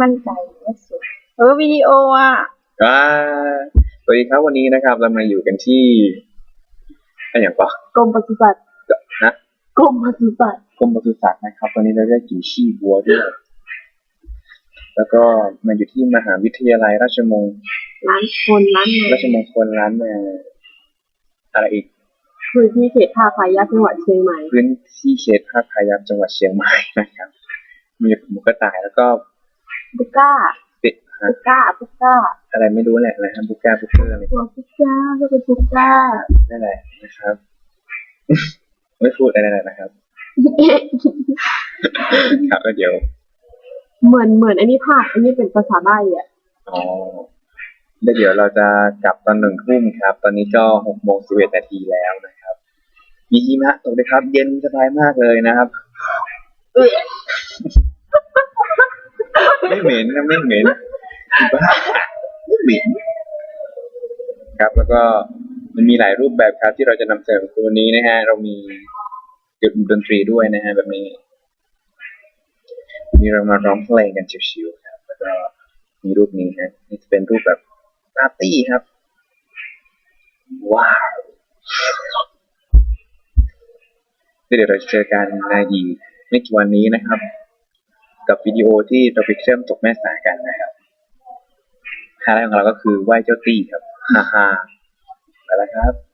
มั่นใจว่าสวยเออวิดีโออะอ่าสวัสดีครับวันนี้นะครับ เรามาอยู่กันที่อะไรอย่างปะกรมปศุสัตว์นะกรมปศุสัตว์กรมปศุสัตว์นะครับวันนี้เราได้กินขี้วัวด้วย แล้วก็มาอยู่ที่มหาวิทยาลัยราชมงร้านคนร้านไหนราชมงคลร้านมาอะไรอีกคือที่เขตท่าพายัพจังหวัดเชียงใหม่พื้นที่เขตภาคพายัพจังหวัดเชียงใหม่นะครับมีหมูกระต่ายแล้วก็ บุก้าเด็กฮะบุก้าบุก้า อะไรไม่รู้แหละนะฮะบุก้าบุกเกอร์อะไรตัวบุก้าก็เป็นบุก้านั่นแหละนะครับ ไม่พูดอะไรเลยนะครับครับแล้วเดี๋ยว เหมือนเหมือนอันนี้ภาพอันนี้เป็นภาษาใบ้อะอ๋อแล้วเดี๋ยวเราจะกลับตอนหนึ่งทุ่มครับ ตอนนี้ก็หกโมงสิบเอ็ดนาทีแล้วนะครับ มีหิมะตกด้วยครับ เย็นสบายมากเลยนะครับ เอ้ยไม่เหม็นนะไม่เหม็นบ้าไม่เหม็นครับ แล้วก็มันมีหลายรูปแบบครับที่เราจะนำเสนอตัวนี้นะฮะเรามีเกี่ยวกับดนตรีด้วยนะฮะแบบนี้มีเรามาร้องเพลงกันชิวๆครับแล้วก็มีรูปนี้ฮะนี่จะเป็นรูปแบบปาร์ตี้ครับ ว้าวเดี๋ยวเราจะเจอกันในอีกไม่กี่วันนี้นะครับ กับวิดีโอที่เราไปเชื่อมตกแม่สายกันนะครับไฮไลท์ของเราก็คือไหว้เจ้าตี้ครับฮ่าฮ่าไปแล้วครับ